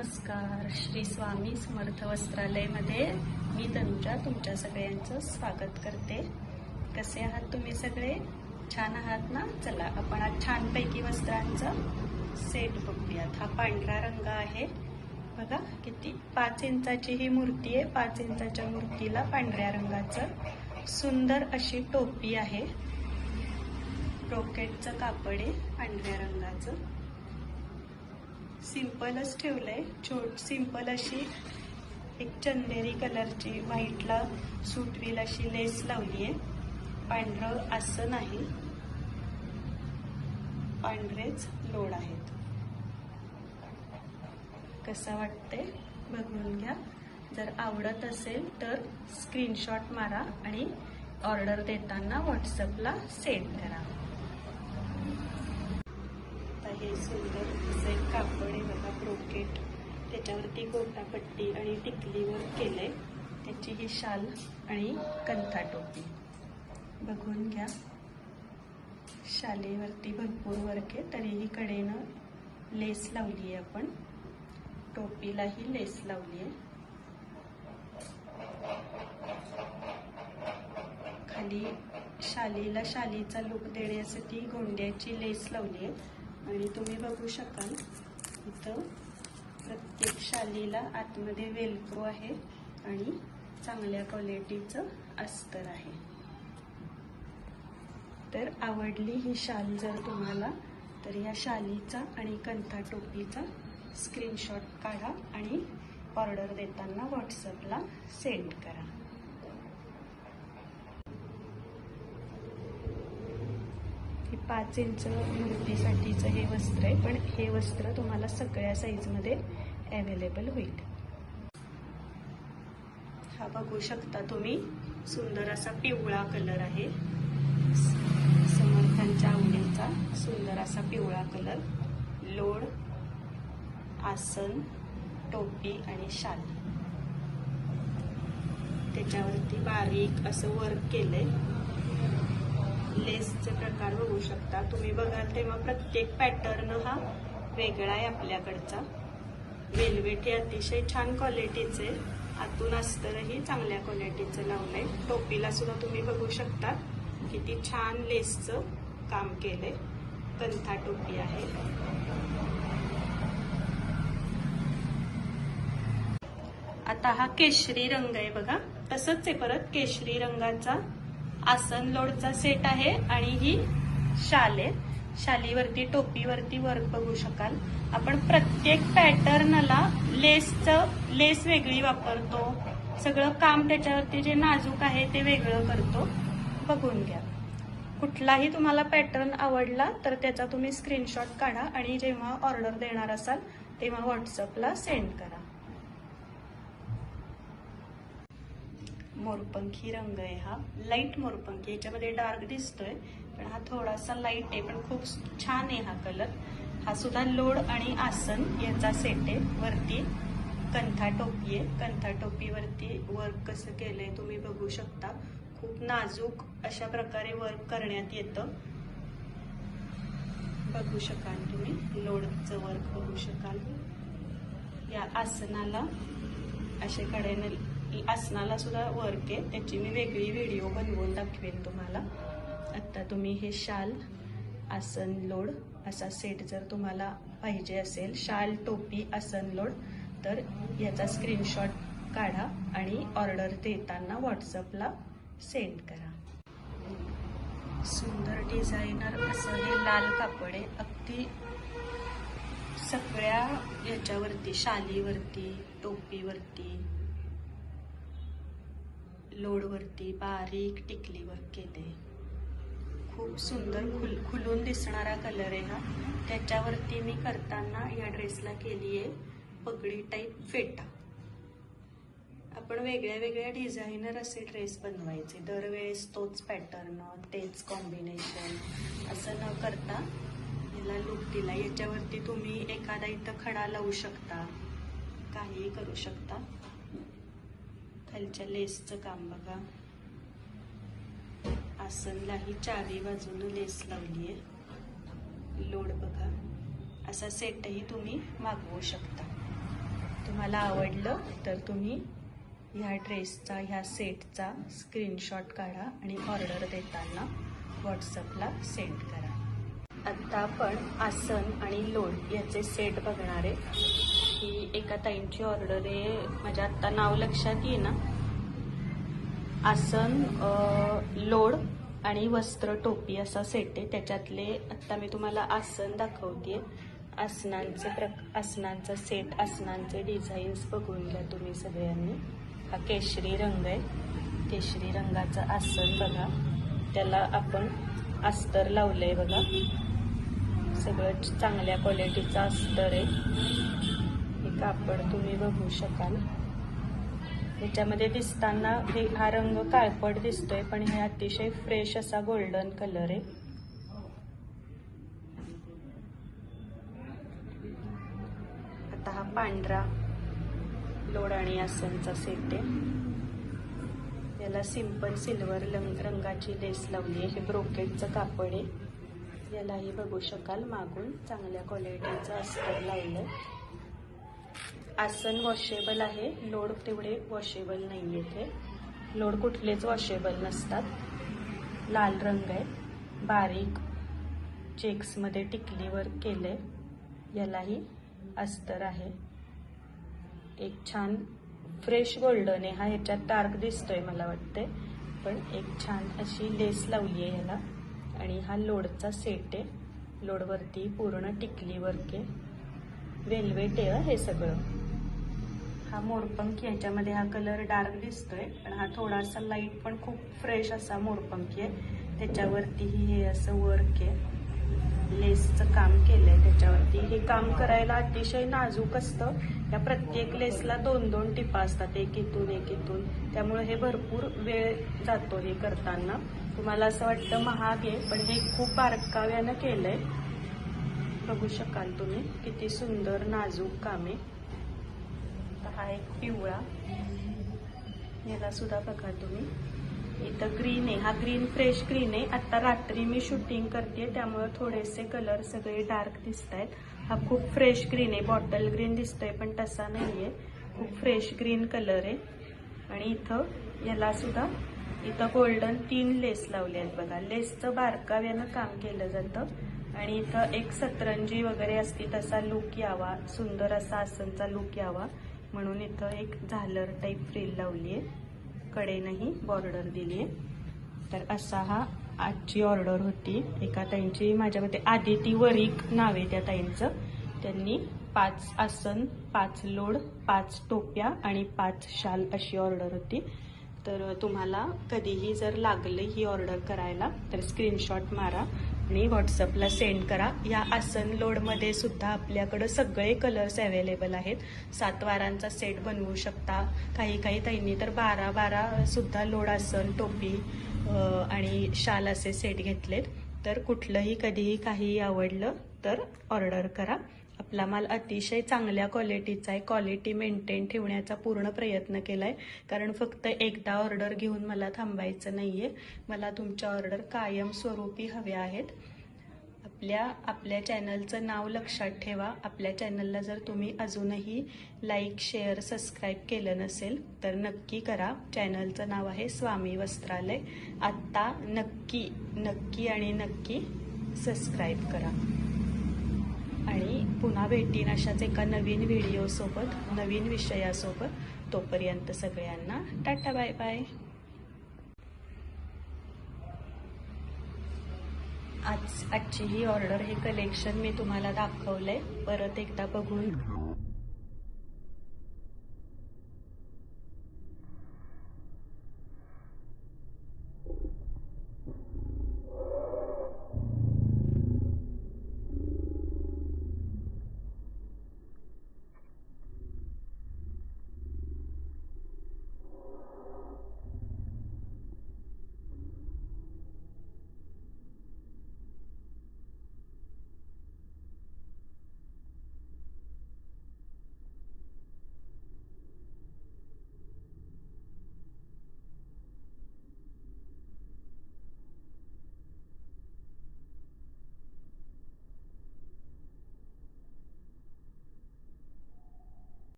नमस्कार. श्री स्वामी समर्थ वस्त्रालयमध्ये मी तनुजा तुमच्या सगळ्यांचं स्वागत करते. कसे आहात तुम्ही सगळे? छान आहात ना? चला आपण आज छानपैकी वस्त्रांचा सेट बघूयात हा पांढरा रंग आहे. बघा किती पाच इंचाची ही मूर्ती आहे. पाच इंचाच्या मूर्तीला पांढऱ्या रंगाचं सुंदर अशी टोपी आहे. ब्रोकेटचं कापड आहे पांढऱ्या रंगाचं. सिंपलच ठेवलंय. छोट सिंपल अशी एक चंदेरी कलरची व्हाईटला सुटवील अशी लेस लावली आहे पांढरं असं नाही. पांढरेच लोड आहेत. कसं वाटतंय? बघून घ्या. जर आवडत असेल तर स्क्रीनशॉट मारा आणि ऑर्डर देताना व्हॉट्सअपला सेंड करा. हे सुंदर डिझाईन कापड आहे बघा ब्रोकेट त्याच्यावरती गोटापट्टी आणि टिकलीवर केलंय. त्याची ही शाल आणि कंथा टोपी. बघून घ्या. शालेवरती भरपूर वर्क आहे तरीही कडेनं लेस लावली आहे आपण. टोपीलाही लेस लावली आहे. खाली शालीला शालीचा लुक देण्यासाठी गोंड्याची लेस लावली आहे. आणि तुम्ही बघू शकाल इथं प्रत्येक शालीला आतमध्ये वेलक्रो आहे आणि चांगल्या क्वालिटीचं अस्तर आहे. तर आवडली ही शाल जर तुम्हाला तर या शालीचा आणि कंथा टोपीचा स्क्रीनशॉट काढा आणि ऑर्डर देताना व्हॉट्सअपला सेंड करा. हे पाच इंच मूर्तीसाठीचं हे वस्त्र आहे पण हे वस्त्र तुम्हाला सगळ्या साईजमध्ये अवेलेबल होईल. हा बघू शकता तुम्ही सुंदर असा पिवळा कलर आहे. समर्थांच्या आवडीचा सुंदर असा पिवळा कलर लोड आसन टोपी आणि शाल. त्याच्यावरती बारीक असं वर्क केलंय. लेसचे प्रकार बघू शकता. तुम्ही बघाल तेव्हा प्रत्येक पॅटर्न हा वेगळा आहे आपल्याकडचा. वेलवेट हे अतिशय छान क्वालिटीचे आतून अस्तरही चांगल्या क्वालिटीचं लावलंय. टोपीला सुद्धा तुम्ही बघू शकता. किती छान लेसचं काम केलंय. कंथा टोपी आहे. आता हा केशरी रंग आहे बघा. तसंच आहे परत केशरी रंगाचा आसन लोडचा सेट आहे आणि ही शाल. आहे शालीवरती टोपीवरती वर्क बघू शकाल. आपण प्रत्येक पॅटर्नला लेसचं लेस वेगळी वापरतो. सगळं काम त्याच्यावरती जे नाजूक आहे ते वेगळं करतो. बघून घ्या. कुठलाही तुम्हाला पॅटर्न आवडला तर त्याचा तुम्ही स्क्रीनशॉट काढा आणि जेव्हा ऑर्डर देणार असाल तेव्हा व्हॉट्सअपला सेंड करा. मोरपंखी रंग आहे हा. लाइट मोरपंखी याच्यामध्ये डार्क दिसतोय पण हा थोडासा लाइट आहे पण खूप छान आहे हा कलर हा सुद्धा लोड आणि आसन याचा सेट आहे. वरती कंथा टोपी आहे. कंथा टोपीवरती वर्क कसं केलंय तुम्ही बघू शकता. खूप नाजूक अशा प्रकारे वर्क करण्यात येतं. बघू शकाल तुम्ही. लोडचं वर्क बघू शकाल. या आसनाला असे कडेने आसनाला सुद्धा वर्क आहे. त्याची मी वेगळी व्हिडिओ बनवून दाखवेन तुम्हाला. आत्ता तुम्ही हे शाल आसन लोड असा सेट जर तुम्हाला पाहिजे असेल शाल टोपी आसन लोड तर याचा स्क्रीनशॉट काढा आणि ऑर्डर देताना व्हॉट्सअपला सेंड करा. सुंदर डिझायनर असं हे लाल कापड आहे. अगदी सगळ्या याच्यावरती शालीवरती टोपीवरती लोडवरती बारीक टिकलीवर केले. खूप सुंदर खुल खुलून दिसणारा कलर आहे हा. त्याच्यावरती मी करताना या ड्रेसला केली आहे पगडी टाईप फेटा. आपण वेगळ्या वेगळ्या डिझायनर असे ड्रेस बनवायचे. दरवेळेस तोच पॅटर्न तेच कॉम्बिनेशन असं न करता याला लुक दिला. याच्यावरती तुम्ही एखादा इथं खडा लावू शकता. काहीही करू शकता. खालच्या लेसचं काम बघा. आसनलाही चारी बाजूनं लेस लावली आहे लोड बघा. असा सेटही तुम्ही मागवू शकता. तुम्हाला आवडलं तर तुम्ही ह्या ड्रेसचा ह्या सेटचा स्क्रीनशॉट काढा आणि ऑर्डर देताना व्हॉट्सअपला सेंड करा. आत्ता आपण आसन आणि लोड याचे सेट बघणार आहे. ही एका ताईंची ऑर्डर आहे. म्हणजे माझ्या आत्ता नाव लक्षात येईना. आसन लोड आणि वस्त्र टोपी असा सेट आहे. त्याच्यातले आत्ता मी तुम्हाला आसन दाखवते आसनांचे प्रक आसनांचा सेट आसनांचे डिझाईन्स बघून घ्या तुम्ही सगळ्यांनी. हा केशरी रंग आहे. केशरी रंगाचं आसन बघा. त्याला आपण अस्तर लावलंय बघा. सगळं चांगल्या क्वालिटीचं अस्तर आहे हे कापड तुम्ही बघू शकाल. ह्याच्यामध्ये दिसताना हे हा रंग काळपट दिसतोय पण हे अतिशय फ्रेश असा गोल्डन कलर आहे. आता हा पांढरा लोड आणि आसनचा सेट आहे. याला सिंपल सिल्वर रंगाची लेस लावली आहे. हे ब्रोकेटचं कापड आहे. यालाही बघू शकाल. मागून चांगल्या क्वालिटीचं अस्तर लावलंय. आसन वॉशेबल आहे. लोड तेवढे वॉशेबल नाही येथे लोड कुठलेच वॉशेबल नसतात. लाल रंग आहे. बारीक चेक्समध्ये टिकलीवर केलंय. यालाही अस्तर आहे. एक छान फ्रेश गोल्डन आहे. हा ह्याच्यात डार्क दिसतोय मला वाटते पण एक छान अशी लेस लावली आहे ह्याला. आणि हा लोडचा सेट आहे. लोडवरती पूर्ण टिकली वर्क आहे वेल्वेट आहे हे सगळं. हा मोरपंखी याच्यामध्ये हा कलर डार्क दिसतोय पण हा थोडासा लाइट पण खूप फ्रेश असा मोरपंखी आहे. त्याच्यावरतीही हे असं वर्क आहे लेसचं काम केलंय त्याच्यावरती. हे काम करायला अतिशय नाजूक असतं. या प्रत्येक लेसला दोन दोन टिपा असतात एक इथून एक इथून. त्यामुळे हे भरपूर वेळ जातो हे करताना. तुम्हाला असं वाटतं महाग आहे पण हे खूप बारकाव्यानं केलंय. बघू शकाल तुम्ही किती सुंदर नाजूक काम आहे. हा एक पिवळा. याला सुद्धा बघा तुम्ही. इथं ग्रीन आहे. हा ग्रीन फ्रेश ग्रीन आहे. आता रात्री मी शूटिंग करते त्यामुळे थोडेसे कलर सगळे डार्क दिसत आहेत हा खूप फ्रेश ग्रीन आहे. बॉटल ग्रीन दिसतोय पण तसा नाहीये. खूप फ्रेश ग्रीन कलर आहे. आणि इथं याला सुद्धा इथं गोल्डन तीन लेस लावले आहेत बघा. लेसचं बारकाव्यानं काम केलं जातं. आणि इथं एक सतरंजी वगैरे असती तसा लुक यावा. सुंदर असा आसनचा लुक यावा. म्हणून इथं एक झालर टाईप फ्रील लावली आहे कडेनंही बॉर्डर दिली आहे तर असा हा आजची ऑर्डर होती. एका ताईंची मते आदिती वरीक नाव आहे त्या ताईंचं. त्यांनी पाच आसन पाच लोड पाच टोप्या आणि पाच शाल अशी ऑर्डर होती. तर तुम्हाला कधीही जर लागली ही ऑर्डर करायला तर स्क्रीनशॉट मारा आणि व्हॉट्सअपला सेंड करा. या आसन लोडमध्ये सुद्धा आपल्याकडं सगळे कलर्स अवेलेबल आहेत. सात वारांचा सेट बनवू शकता. काही काही ताईंनी तर बारा बारा सुद्धा लोड आसन टोपी आणि शाल असे सेट घेतलेत. तर कुठलंही कधीही काही आवडलं तर ऑर्डर करा. आपला माल अतिशय चांगल्या क्वालिटीचा आहे. क्वालिटी मेंटेन ठेवण्याचा पूर्ण प्रयत्न केलाय. कारण फक्त एकदा ऑर्डर घेऊन मला थांबायचं नाहीये. मला तुमच्या ऑर्डर कायम स्वरूपी हव्या आहेत. आपल्या आपल्या चॅनलचं नाव लक्षात ठेवा. आपल्या चॅनलला जर तुम्ही अजूनही लाईक शेअर सबस्क्राईब केलं नसेल तर नक्की करा. चॅनलचं नाव आहे स्वामी वस्त्रालय. आत्ता नक्की नक्की आणि नक्की सबस्क्राईब करा. आणि पुन्हा भेटीन अशाच एका नवीन व्हिडिओसोबत नवीन विषयासोबत. तोपर्यंत सगळ्यांना टाटा बाय बाय आज आजची ही ऑर्डर हे कलेक्शन मी तुम्हाला दाखवलंय. परत एकदा बघून